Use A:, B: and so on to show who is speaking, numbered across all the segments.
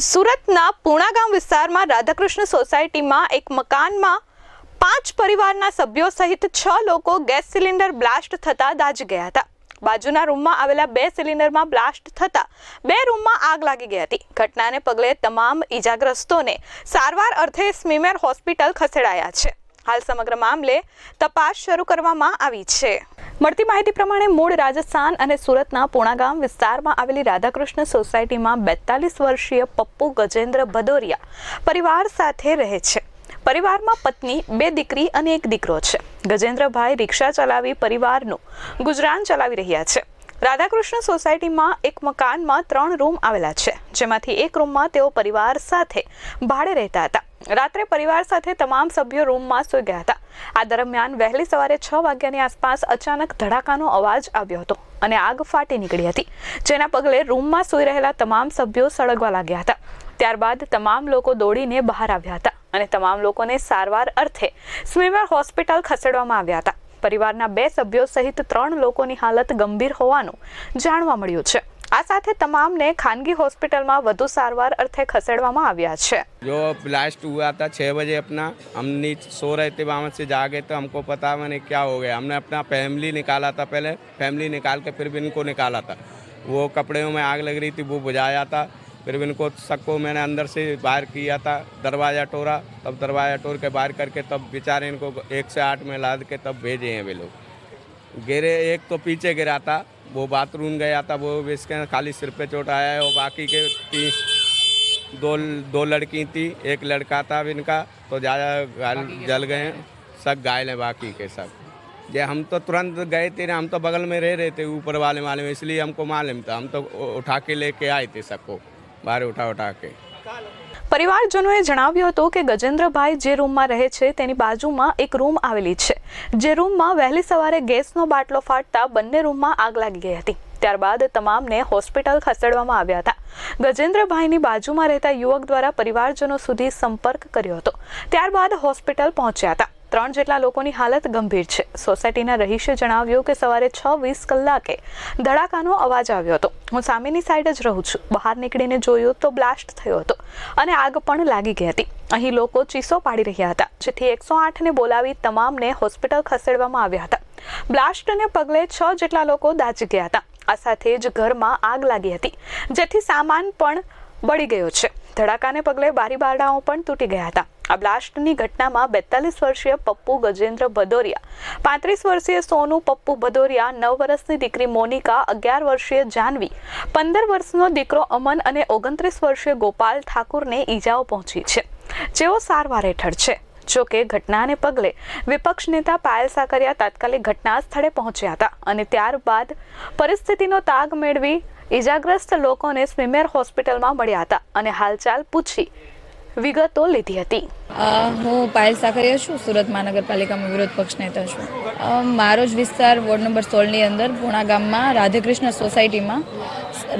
A: સુરતના પૂણા ગામ વિસ્તારમાં રાધાકૃષ્ણ સોસાયટીમાં એક મકાનમાં પાંચ પરિવારના સભ્યો સહિત છ લોકો ગેસ સિલિન્ડર બ્લાસ્ટ થતા દાજી ગયા હતા. બાજુના રૂમમાં આવેલા બે સિલિન્ડરમાં બ્લાસ્ટ થતા બે રૂમમાં આગ લાગી ગઈ હતી. ઘટનાને પગલે તમામ ઈજાગ્રસ્તોને સારવાર અર્થે સ્મીમેર હોસ્પિટલ ખસેડાયા છે. હાલ સમગ્ર મામલે તપાસ શરૂ કરવામાં આવી છે. મળતી માહિતી પ્રમાણે મૂળ રાજસ્થાન અને સુરતના પૂણાગામ વિસ્તારમાં આવેલી રાધાકૃષ્ણ સોસાયટીમાં બેતાલીસ વર્ષીય પપ્પુ ગજેન્દ્ર ભદોરિયા પરિવાર સાથે રહે છે. પરિવારમાં પત્ની, બે દીકરી અને એક દીકરો છે. ગજેન્દ્રભાઈ રિક્ષા ચલાવી પરિવારનું ગુજરાન ચલાવી રહ્યા છે. રાધાકૃષ્ણ સોસાયટીમાં એક મકાનમાં ત્રણ રૂમ આવેલા છે, જેમાંથી એક રૂમમાં તેઓ પરિવાર સાથે ભાડે રહેતા હતા. રાત્રે પરિવાર સાથે તમામ સભ્યો રૂમમાં સૂઈ ગયા હતા. આ દરમિયાન વહેલી સવારે છ વાગ્યાની આસપાસ અચાનક ધડાકાનો અવાજ આવ્યો હતો અને આગ ફાટી નીકળી હતી. જેના પગલે રૂમમાં સૂઈ રહેલા તમામ સભ્યો સળગવા લાગ્યા હતા. ત્યારબાદ તમામ લોકો દોડીને બહાર આવ્યા હતા અને તમામ લોકોને સારવાર અર્થે સ્મીમેર હોસ્પિટલ ખસેડવામાં આવ્યા હતા. પરિવારના બે સભ્યો સહિત ત્રણ લોકોની હાલત ગંભીર હોવાનું જાણવા મળ્યું છે. આ સાથે તમામને ખાનગી હોસ્પિટલમાં વધુ સારવાર અર્થે ખસેડવામાં આવ્યા છે
B: जो ब्लास्ट हुआ था छः बजे अपना हम नीचे सो रहे थे वहाँ से जागे तो हमको पता मैंने क्या हो गया हमने अपना फैमिली निकाला था पहले फैमिली निकाल के फिर भी इनको निकाला था वो कपड़े में आग लग रही थी वो बुझाया था फिर भी इनको सबको मैंने अंदर से बाहर किया था दरवाज़ा तोड़ा तब दरवाज़ा तोड़ के बाहर करके तब बेचारे इनको एक से आठ में लाद के तब भेजे हैं वे लोग गिरे एक तो पीछे गिरा था वो बाथरूम गया था वो इसके खाली सिर पे चोट आया है और बाकी के तीन दो दो लड़की थी एक लड़का था अब इनका तो ज़्यादा घायल जल गए हैं। सब घायल हैं बाकी के सब। ये हम तो तुरंत गए थे ना हम तो बगल में रह रहे थे ऊपर वाले माले में इसलिए हमको मालूम था। हम तो उठा के लेके आए थे सबको बाहर उठा उठा के
A: પરિવારજનોએ જણાવ્યું હતું કે ગજેન્દ્રભાઈ જે રૂમમાં રહે છે, તેની બાજુમાં એક રૂમ આવેલી છે. જે રૂમમાં વહેલી સવારે ગેસનો બાટલો ફાટતા બંને રૂમમાં આગ લાગી ગઈ હતી. ત્યારબાદ તમામને હોસ્પિટલ ખસેડવામાં આવ્યા હતા. ગજેન્દ્રભાઈની બાજુમાં રહેતા યુવક દ્વારા પરિવારજનો સુધી સંપર્ક કર્યો હતો. ત્યારબાદ હોસ્પિટલ પહોંચ્યા હતા. ત્રણ જેટલા લોકોની હાલત ગંભીર છે. સોસાયટીના રહીશે જણાવ્યું કે સવારે છ વીસ કલાકે ધડાકાનો અવાજ આવ્યો હતો. હું સામેની સાઈડ જ રહું છું. બહાર નીકળીને જોયું તો બ્લાસ્ટ થયો હતો અને આગ પણ લાગી ગઈ હતી. અહીં લોકો ચીસો પાડી રહ્યા હતા, જેથી એકસો આઠને બોલાવી તમામને હોસ્પિટલ ખસેડવામાં આવ્યા હતા. બ્લાસ્ટને પગલે છ જેટલા લોકો દાજી ગયા હતા. આ સાથે જ ઘરમાં આગ લાગી હતી, જેથી સામાન પણ બળી ગયો છે. ધડાકાને પગલે બારી બારડાઓ પણ તૂટી ગયા હતા. આ બ્લાસ્ટની ઘટનામાં બેતાલીસ વર્ષીય પપ્પુ ગજેન્દ્ર ભદોરિયા, પાંત્રીસ વર્ષીય સોનુ પપ્પુ ભદોરિયા, નવ વર્ષની દીકરી મોનિકા, અગિયાર વર્ષીય જાનવી, પંદર વર્ષનો દીકરો અમન અને ઓગણત્રીસ વર્ષીય ગોપાલ ઠાકુરને ઈજાઓ પહોંચી છે. જેઓ સારવાર હેઠળ છે. જો કે ઘટનાને પગલે વિપક્ષ નેતા પાયલ સાકરિયા તાત્કાલિક ઘટના સ્થળે પહોંચ્યા હતા અને ત્યારબાદ પરિસ્થિતિનો તાગ મેળવી ઈજાગ્રસ્ત લોકોને સ્વિમેર હોસ્પિટલમાં મળ્યા હતા અને હાલચાલ પૂછી વિગતો લીધી હતી.
C: હું પાયલ સાકરિયા છું, સુરત મહાનગરપાલિકામાં વિરોધ પક્ષ નેતા છું. મારો જ વિસ્તાર વોર્ડ નંબર સોળની અંદર, પૂણા ગામમાં, રાધેકૃષ્ણ સોસાયટીમાં.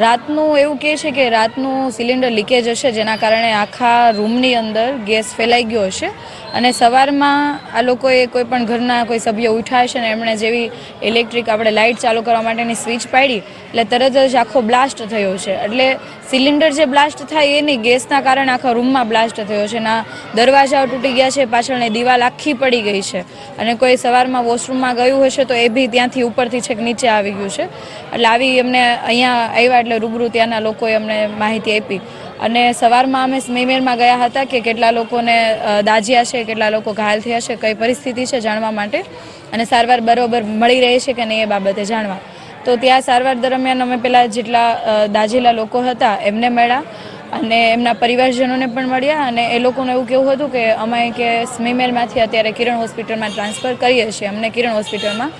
C: રાતનું એવું કહે છે કે રાતનું સિલિન્ડર લીકેજ હશે, જેના કારણે આખા રૂમની અંદર ગેસ ફેલાઈ ગયો હશે. અને સવારમાં આ લોકોએ કોઈ પણ ઘરના કોઈ સભ્ય ઉઠ્યા હશે ને એમણે જેવી ઇલેક્ટ્રિક આપણે લાઇટ ચાલુ કરવા માટેની સ્વિચ પાડી, એટલે તરત જ આખો બ્લાસ્ટ થયો છે. એટલે સિલિન્ડર જે બ્લાસ્ટ થાય એ નહીં ગેસના કારણે આખા રૂમમાં બ્લાસ્ટ થયો છે ના દરવાજાઓ તૂટી ગયા છે, પાછળની દિવાલ આખી પડી ગઈ છે. અને કોઈ સવારમાં વોશરૂમમાં ગયું હશે તો એ બી ત્યાંથી ઉપરથી છેક નીચે આવી ગયું છે. એટલે આવી એમને અહીંયા આવ્યા એટલે રૂબરૂ ત્યાંના લોકોએ અમને માહિતી આપી. અને સવારમાં અમે સ્મીમેરમાં ગયા હતા કે કેટલા લોકોને દાજ્યા છે, કેટલા લોકો ઘાયલ થયા છે, કઈ પરિસ્થિતિ છે જાણવા માટે. અને સારવાર બરોબર મળી રહી છે કે નહીં એ બાબતે જાણવા. તો ત્યાં સારવાર દરમિયાન અમે પેલા જેટલા દાઝેલા લોકો હતા, એમને મળ્યા અને એમના પરિવારજનોને પણ મળ્યા અને એ લોકોનું એવું કેવું હતું કે અમે કે સ્મીમેલમાંથી અત્યારે કિરણ હોસ્પિટલમાં ટ્રાન્સફર કરીએ છીએ. અમને કિરણ હોસ્પિટલમાં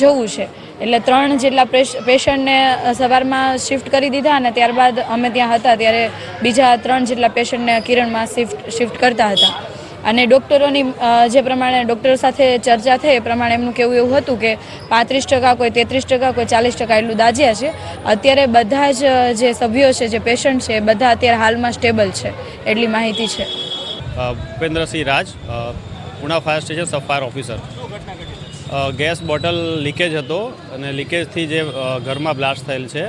C: જવું છે. એટલે ત્રણ જેટલા પેશન્ટને સવારમાં શિફ્ટ કરી દીધા અને ત્યારબાદ અમે ત્યાં હતા. ત્યારે બીજા ત્રણ જેટલા પેશન્ટને કિરણમાં શિફ્ટ શિફ્ટ કરતા હતા. અને ડૉક્ટરોની જે પ્રમાણે ડૉક્ટરો સાથે ચર્ચા થઈ, એ પ્રમાણે એમનું કેવું એવું હતું કે પાંત્રીસ ટકા કોઈ તેત્રીસ ટકા કોઈ ચાલીસ ટકા એટલું દાજ્યા છે. અત્યારે બધા જ જે સભ્યો છે, જે પેશન્ટ છે બધા અત્યારે હાલમાં સ્ટેબલ છે, એટલી માહિતી છે.
D: Bhupendrasinh Raj Puna fire station sub fire officer gas bottle leakage હતો અને લીકેજથી જે ઘરમાં બ્લાસ્ટ થયેલ છે.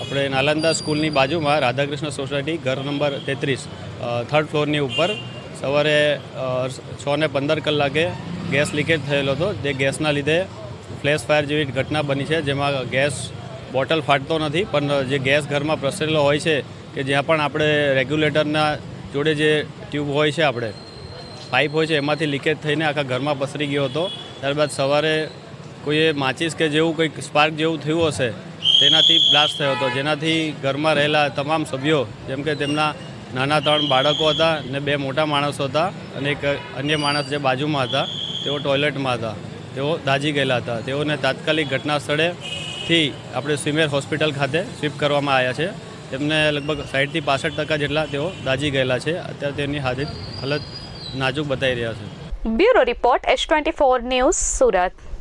D: આપણે નાલંદા સ્કૂલની બાજુમાં રાધાકૃષ્ણ સોસાયટી, ઘર નંબર તેત્રીસ થર્ડ ફ્લોરની ઉપર સવારે છ ને પંદર કલાકે ગેસ લીકેજ થયેલો હતો, જે ગેસના લીધે ફ્લેશ ફાયર જેવી ઘટના બની છે, જેમાં ગેસ બોટલ ફાટતો નથી, પણ જે ગેસ ઘરમાં પ્રસરેલો હોય છે, કે જ્યાં પણ આપણે રેગ્યુલેટરના જોડે જે ટ્યુબ હોય છે આપણે, પાઇપ હોય છે, એમાંથી લીકેજ થઈને આખા ઘરમાં પસરી ગયો હતો. ત્યારબાદ સવારે કોઈએ માચીસ કે જેવું કંઈક સ્પાર્ક જેવું થયું હશે, તેનાથી બ્લાસ્ટ થયો હતો. જેનાથી ઘરમાં રહેલા તમામ સભ્યો, જેમ કે તેમના નાના ત્રણ બાળકો હતા અને બે મોટા માણસો હતા અને એક અન્ય માણસ જે બાજુમાં હતા, તેઓ ટોયલેટમાં હતા. તેઓ દાઝી ગયેલા હતા. તેઓને તાત્કાલિક ઘટના સ્થળેથી આપણે સ્વિમેર હોસ્પિટલ ખાતે સ્વીપ કરવામાં આવ્યા છે. તેમને લગભગ સાઠથી પાસઠ ટકા જેટલા તેઓ દાઝી ગયેલા છે. અત્યારે તેમની હાજર હાલત નાજુક બતાવી રહ્યા છે.
A: Bureau report S twenty four news Surat.